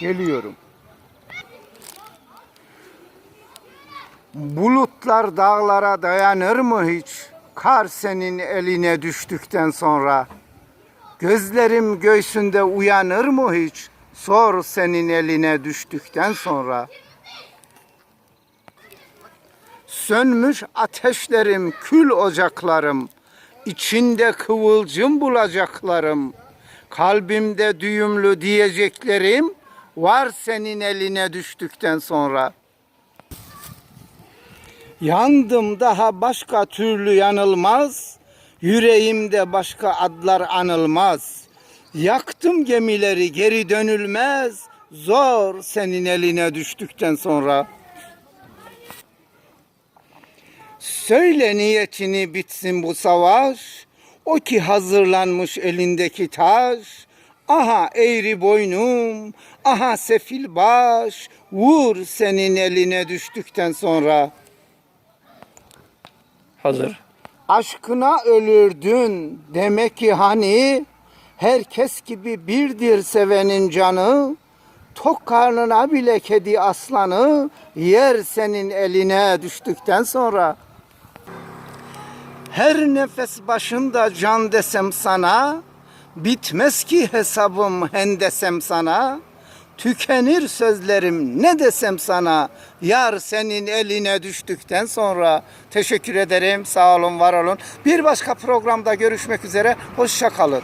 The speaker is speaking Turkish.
Geliyorum. Bulutlar dağlara dayanır mı hiç? Kar senin eline düştükten sonra. Gözlerim göğsünde uyanır mı hiç? Sor senin eline düştükten sonra. Sönmüş ateşlerim, kül ocaklarım, içinde kıvılcım bulacaklarım. Kalbimde düğümlü diyeceklerim var senin eline düştükten sonra. Yandım daha başka türlü yanılmaz, yüreğimde başka adlar anılmaz. Yaktım gemileri geri dönülmez, zor senin eline düştükten sonra. Söyle niyetini bitsin bu savaş. O ki hazırlanmış elindeki taş. Aha eğri boynum, aha sefil baş. Vur senin eline düştükten sonra. Hazır. Aşkına ölürdün demek ki hani herkes gibi birdir sevenin canı. Tok karnına bile kedi aslanı yer senin eline düştükten sonra. Her nefes başında can desem sana, bitmez ki hesabım hen desem sana. Tükenir sözlerim ne desem sana, yar senin eline düştükten sonra. Teşekkür ederim, sağ olun, var olun. Bir başka programda görüşmek üzere, hoşça kalın.